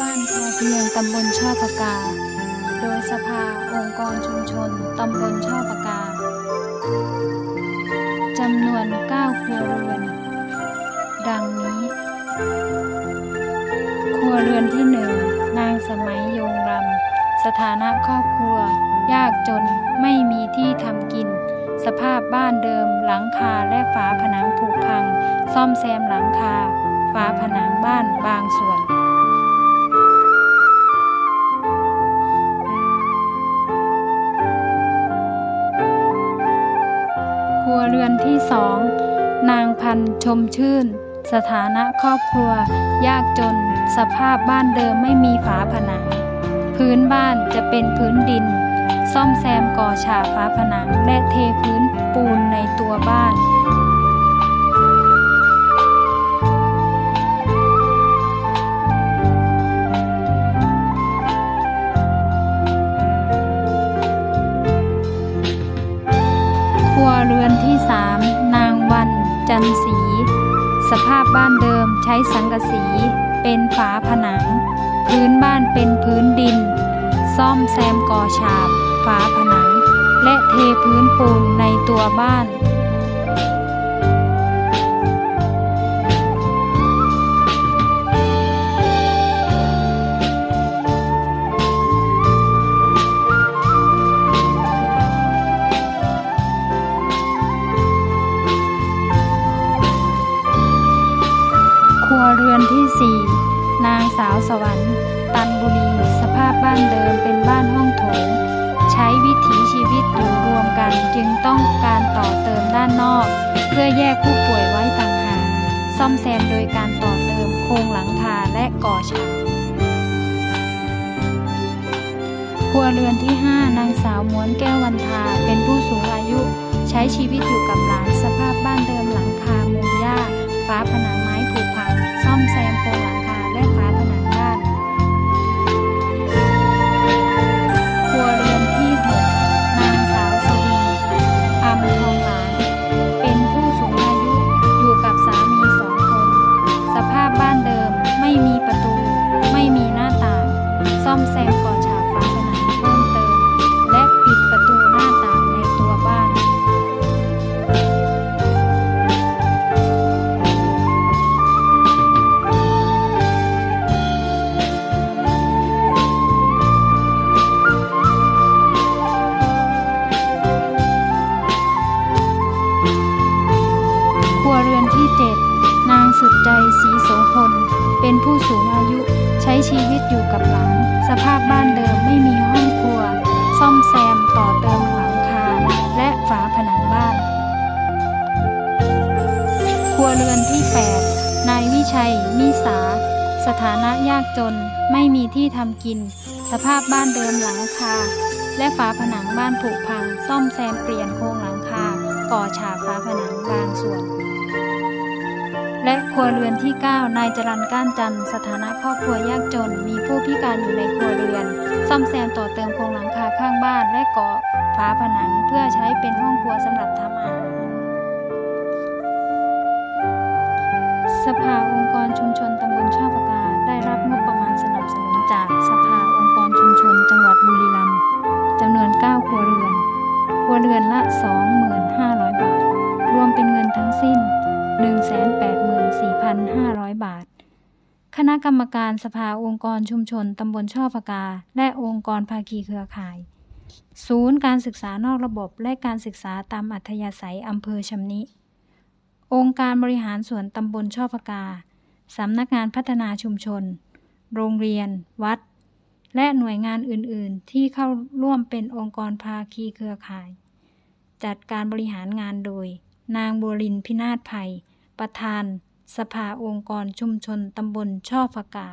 บ้านพอเพียงตำบลช่อปากา โดยสภาองค์กรชุมชนตำบลช่อปากาจำนวน 9 ครัวเรือน ดังนี้ ครัวเรือนที่หนึ่งนางสมัยโยงรำสถานะครอบครัว ยากจนไม่มีที่ทำกิน สภาพบ้านเดิมหลังคาและฝาผนังผุพัง ซ่อมแซมหลังคา ฝาผนังบ้านบางส่วน วเรือนที่สองนางพันชมชื่น สถานะครอบครัว ยากจน สภาพบ้านเดิมไม่มีฝาผนัง พื้นบ้านจะเป็นพื้นดิน ซ่อมแซมก่อฉาบฝาผนังและเทพื้นปูนในตัวบ้าน ที่สามนางวัน จันสี สภาพบ้านเดิมใช้สังกะสี เป็นฝาผนัง พื้นบ้านเป็นพื้นดิน ซ่อมแซมก่อฉาบ ฝาผนัง และเทพื้นปูนในตัวบ้าน นางสาวสวรรค์ ตันบุรี สภาพบ้านเดิมเป็นบ้านห้องโถง ใช้วิถีชีวิตอยู่รวมกันจึงต้องการต่อเติมด้านนอก เพื่อแยกผู้ป่วยไว้ต่างหากซ่อมแซมโดยการต่อเติมโครงหลังคาและก่อฉาบครัวเรือนที่ 5 นางสาวม้วนแก้ววันทา เป็นผู้สูงอายุ ใช้ชีวิตอยู่กับหลานสภาพบ้านเดิมหลังคามุงหญ้า เรือนที่7นางสุดใจศรีโสพล เป็นผู้สูงอายุใช้ชีวิตอยู่กับหลานสภาพบ้านเดิมไม่มีห้องครัว ซ่อมแซมต่อเติมหลังคาและฝาผนังบ้าน ครัวเรือนที่ 8 นายวิชัย มิสา สถานะยากจนไม่มีที่ทำกิน สภาพบ้านเดิมหลังคา และฝาผนังบ้านผุพัง ซ่อมแซมเปลี่ยนโครงหลังคาก่อฉาบฝาผนังบางส่วน และครัวเรือนที่ 9 นายจรันก้านจันทร์สถานะครอบครัวยากจน มีผู้พิการอยู่ในครัวเรือน ซ่อมแซมต่อเติมโครงหลังคาข้างบ้านและก่อฝาผนังเพื่อใช้เป็นห้องครัวสำหรับทำอาหาร สภาองค์กรชุมชนตำบลช่อปากาได้รับงบประมาณสนับสนุนจากสภาองค์กรชุมชน จังหวัดบุรีรัมย์จำนวน 9 ครัวเรือน ครัวเรือนละ 25,000บาท รวมเป็นเงินทั้งสิ้น 184,500 บาท คณะกรรมการสภาองค์กรชุมชนตำบลช่อปากา และองค์กรภาคีเครือข่าย ศูนย์การศึกษานอกระบบและการศึกษาตามอัธยาศัยอำเภอชำนิ องค์การบริหารส่วนตำบลช่อพกา สำนักงานพัฒนาชุมชน โรงเรียน วัด และหน่วยงานอื่น ๆ ที่เข้าร่วมเป็นองค์กรภาคีเครือข่าย จัดการบริหารงานโดย นางบัวลินพินาศภัย ประธาน สภาองค์กรชุมชนตำบลช่อฟกา